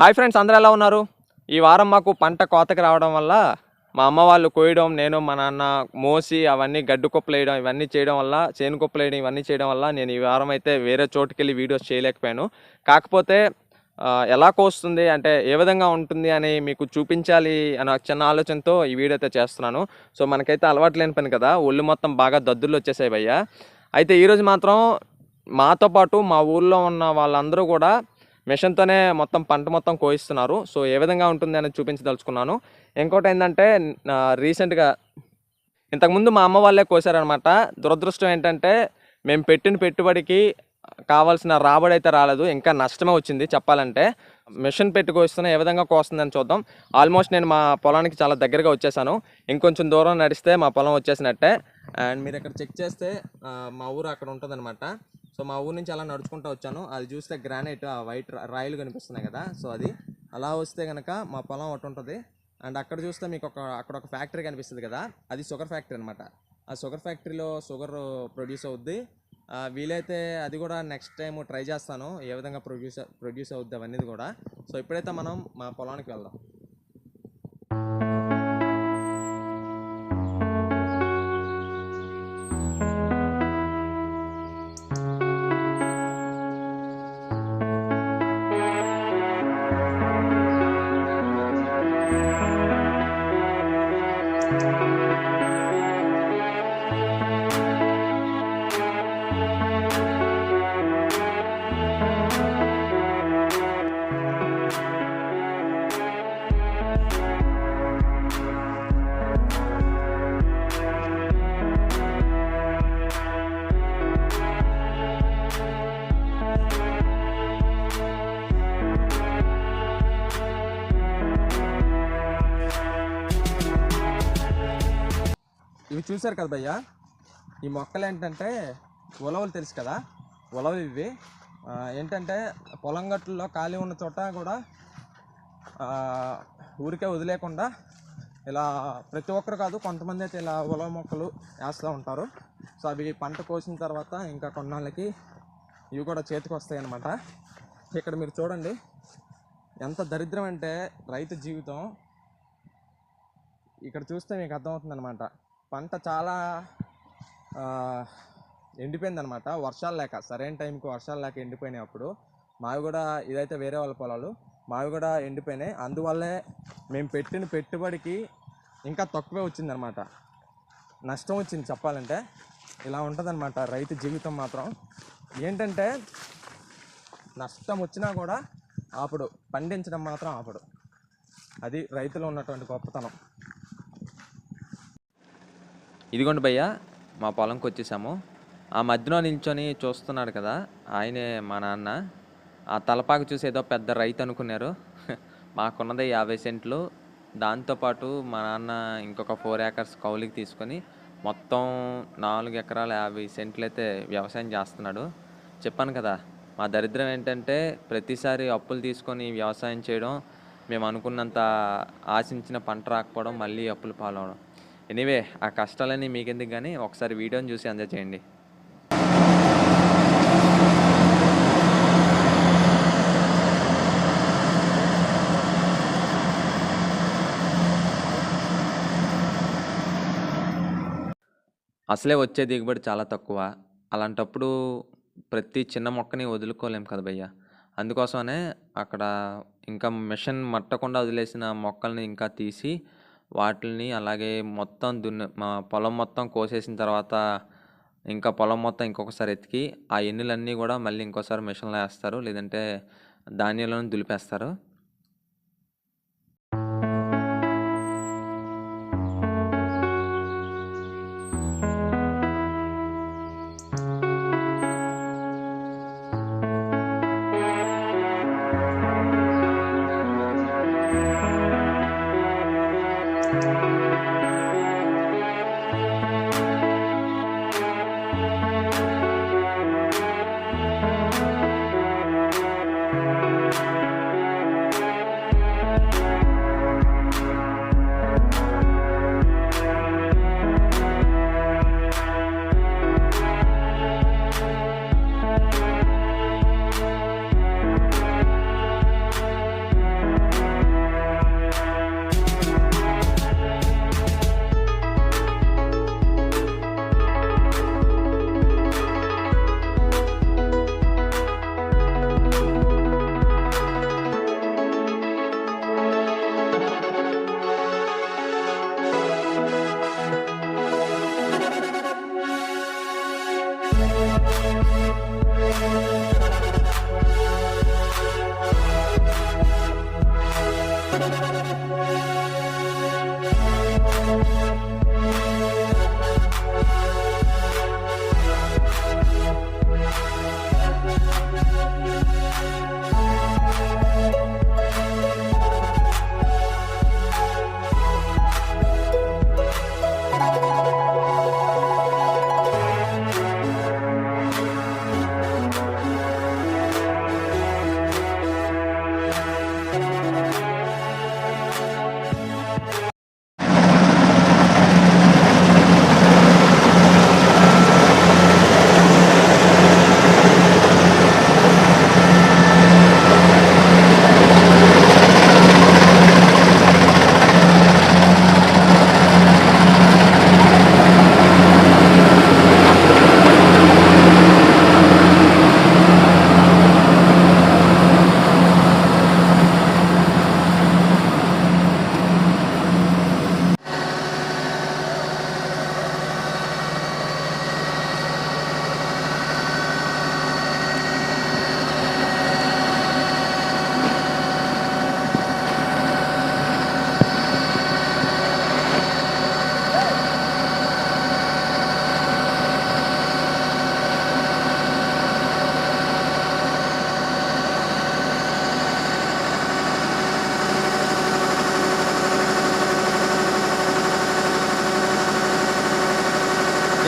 Hi friends అందరూ ఎలా ఉన్నారు? ఈ వారం మాకు పంట కోతకి రావడం వల్ల మా అమ్మ వాళ్ళు కోయడం నేను మా నాన్న మోసి అవన్నీ గడ్డు కుప్పలు వేయడం ఇవన్నీ చేయడం వల్ల చేను కుప్పలు వేయడం ఇవన్నీ చేయడం వల్ల నేను ఈ వారం అయితే వేరే చోటుకి వెళ్ళి వీడియోస్ చేయలేకపోయాను. కాకపోతే ఎలా కోస్తుంది అంటే ఏ విధంగా ఉంటుంది అని మీకు చూపించాలి అనే చిన్న ఆలోచనతో ఈ వీడియో అయితే చేస్తున్నాను. సో మనకైతే అలవాటు లేని పని కదా ఒళ్ళు మొత్తం బాగా దద్దులు వచ్చేసాయి భయ్య. అయితే ఈరోజు మాత్రం మాతో పాటు మా ఊర్లో ఉన్న వాళ్ళందరూ కూడా మిషన్తోనే మొత్తం పంట మొత్తం కోయిస్తున్నారు. సో ఏ విధంగా ఉంటుంది అనేది చూపించదలుచుకున్నాను. ఇంకోటి ఏంటంటే రీసెంట్గా ఇంతకుముందు మా అమ్మ వాళ్ళే కోసారనమాట దురదృష్టం ఏంటంటే మేము పెట్టిన పెట్టుబడికి కావాల్సిన రాబడి అయితే రాలేదు. ఇంకా నష్టమే వచ్చింది చెప్పాలంటే. మిషన్ పెట్టి కోస్తున్న ఏ విధంగా కోస్తుందని చూద్దాం. ఆల్మోస్ట్ నేను మా పొలానికి చాలా దగ్గరగా వచ్చేసాను. ఇంకొంచెం దూరం నడిస్తే మా పొలం వచ్చేసినట్టే. అండ్ మీరు ఇక్కడ చెక్ చేస్తే మా ఊరు అక్కడ ఉంటుందన్నమాట. సో మా ఊరు నుంచి అలా నడుచుకుంటూ వచ్చాను. అది చూస్తే గ్రానైట్ ఆ వైట్ రాయిలు కనిపిస్తున్నాయి కదా. సో అది అలా వస్తే కనుక మా పొలం ఒకటి ఉంటుంది. అండ్ అక్కడ చూస్తే మీకు ఒక అక్కడ ఒక ఫ్యాక్టరీ కనిపిస్తుంది కదా. అది షుగర్ ఫ్యాక్టరీ అనమాట ఆ షుగర్ ఫ్యాక్టరీలో షుగర్ ప్రొడ్యూస్ అవుద్ది. వీలైతే అది కూడా నెక్స్ట్ టైం ట్రై చేస్తాను. ఏ విధంగా ప్రొడ్యూస్ ప్రొడ్యూస్ అవుద్ది అవన్నీ కూడా. సో ఇప్పుడైతే మనం మా పొలానికి వెళ్దాం. ఇవి చూసారు కదా భయ్య? ఈ మొక్కలు ఏంటంటే ఉలవలు తెలుసు కదా? ఉలవలు ఇవి. ఏంటంటే పొలం గట్టుల్లో ఖాళీ ఉన్న చోట కూడా ఊరికే వదిలేకుండా ఇలా ప్రతి ఒక్కరు కాదు కొంతమంది అయితే ఇలా ఉలవ మొక్కలు వేస్తూ ఉంటారు. సో అవి పంట కోసిన తర్వాత ఇంకా కొన్నాళ్ళకి ఇవి కూడా చేతికి వస్తాయి అన్నమాట. ఇక్కడ మీరు చూడండి ఎంత దరిద్రం అంటే రైతు జీవితం. ఇక్కడ చూస్తే మీకు అర్థమవుతుంది అనమాట పంట చాలా ఎండిపోయింది ఎండిపోయిందనమాట వర్షాలు లేక సరైన టైంకి వర్షాలు లేక ఎండిపోయినాయి అప్పుడు. మావి కూడా ఇదైతే వేరే వాళ్ళ పొలాలు. మావి కూడా ఎండిపోయినాయి. అందువల్లే మేము పెట్టిన పెట్టుబడికి ఇంకా తక్కువే వచ్చిందనమాట నష్టం వచ్చింది చెప్పాలంటే. ఇలా ఉంటుందన్నమాట రైతు జీవితం మాత్రం. ఏంటంటే నష్టం వచ్చినా కూడా ఆపడు. పండించడం మాత్రం ఆపడు. అది రైతులో ఉన్నటువంటి గొప్పతనం. ఇదిగోండి భయ్య మా పొలంకి వచ్చేసాము. ఆ మధ్యలో నిల్చొని చూస్తున్నాడు కదా ఆయనే మా నాన్న. ఆ తలపాకు చూసి ఏదో పెద్ద రైతు అనుకున్నారు. మాకున్నది యాభై సెంట్లు. దాంతోపాటు మా నాన్న ఇంకొక ఫోర్ ఏకర్స్ కౌలికి తీసుకొని మొత్తం నాలుగు ఎకరాల యాభై సెంట్లు అయితే వ్యవసాయం చేస్తున్నాడు. చెప్పాను కదా మా దరిద్రం ఏంటంటే ప్రతిసారి అప్పులు తీసుకొని వ్యవసాయం చేయడం మేము అనుకున్నంత ఆశించిన పంట రాకపోవడం మళ్ళీ అప్పులు పాలవడం. ఎనీవే ఆ కష్టాలన్నీ మీకెందుకు కానీ ఒకసారి వీడియోని చూసి అందజేయండి అసలే వచ్చే దిగుబడి చాలా తక్కువ. అలాంటప్పుడు ప్రతి చిన్న మొక్కని వదులుకోలేం కదా భయ్య. అందుకోసమనే అక్కడ ఇంకా మిషన్ మట్టకుండా వదిలేసిన మొక్కల్ని ఇంకా తీసి వాటిని అలాగే మొత్తం దున్ని మా పొలం మొత్తం కోసేసిన తర్వాత ఇంకా పొలం మొత్తం ఇంకొకసారి ఎతికి ఆ ఎన్నులన్నీ కూడా మళ్ళీ ఇంకోసారి మిషన్లో వేస్తారు. లేదంటే ధాన్యాలను దులిపేస్తారు.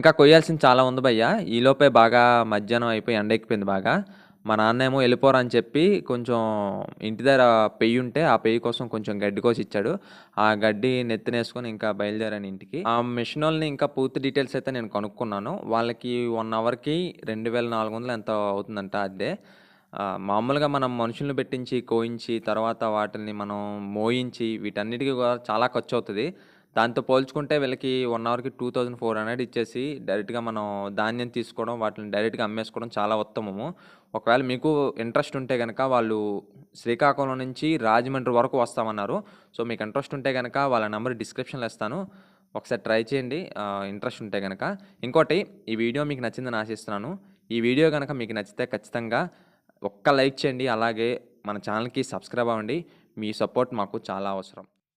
ఇంకా కొయ్యాల్సింది చాలా ఉంది భయ్య. ఈలోపే బాగా మధ్యాహ్నం అయిపోయి ఎండ ఎక్కిపోయింది బాగా. మా నాన్న ఏమో వెళ్ళిపోరా అని చెప్పి కొంచెం ఇంటి దగ్గర పెయ్యి ఉంటే ఆ పెయ్యి కోసం కొంచెం గడ్డి కోసి ఇచ్చాడు. ఆ గడ్డి నెత్తినేసుకొని ఇంకా బయలుదేరాను ఇంటికి. ఆ మిషన్ వాళ్ళని ఇంకా పూర్తి డీటెయిల్స్ అయితే నేను కనుక్కున్నాను. వాళ్ళకి వన్ అవర్కి రెండు వేల నాలుగు వందలు ఎంత అవుతుందంట అదే. మామూలుగా మనం మనుషుల్ని పెట్టించి కోయించి తర్వాత వాటిని మనం మోయించి వీటన్నిటికీ కూడా చాలా ఖర్చు అవుతుంది. దాంతో పోల్చుకుంటే వీళ్ళకి వన్ అవర్కి టూ థౌజండ్ ఫోర్ హండ్రెడ్ ఇచ్చేసి డైరెక్ట్గా మనం ధాన్యం తీసుకోవడం వాటిని డైరెక్ట్గా అమ్మేసుకోవడం చాలా ఉత్తమము. ఒకవేళ మీకు ఇంట్రెస్ట్ ఉంటే కనుక వాళ్ళు శ్రీకాకుళం నుంచి రాజమండ్రి వరకు వస్తామన్నారు. సో మీకు ఇంట్రెస్ట్ ఉంటే కనుక వాళ్ళ నెంబర్ డిస్క్రిప్షన్లో ఇస్తాను. ఒకసారి ట్రై చేయండి. ఇంట్రెస్ట్ ఉంటే కనుక ఇంకోటి ఈ వీడియో మీకు నచ్చిందని ఆశిస్తున్నాను. ఈ వీడియో కనుక మీకు నచ్చితే ఖచ్చితంగా ఒక్క లైక్ చేయండి. అలాగే మన ఛానల్కి సబ్స్క్రైబ్ అవ్వండి. మీ సపోర్ట్ మాకు చాలా అవసరం.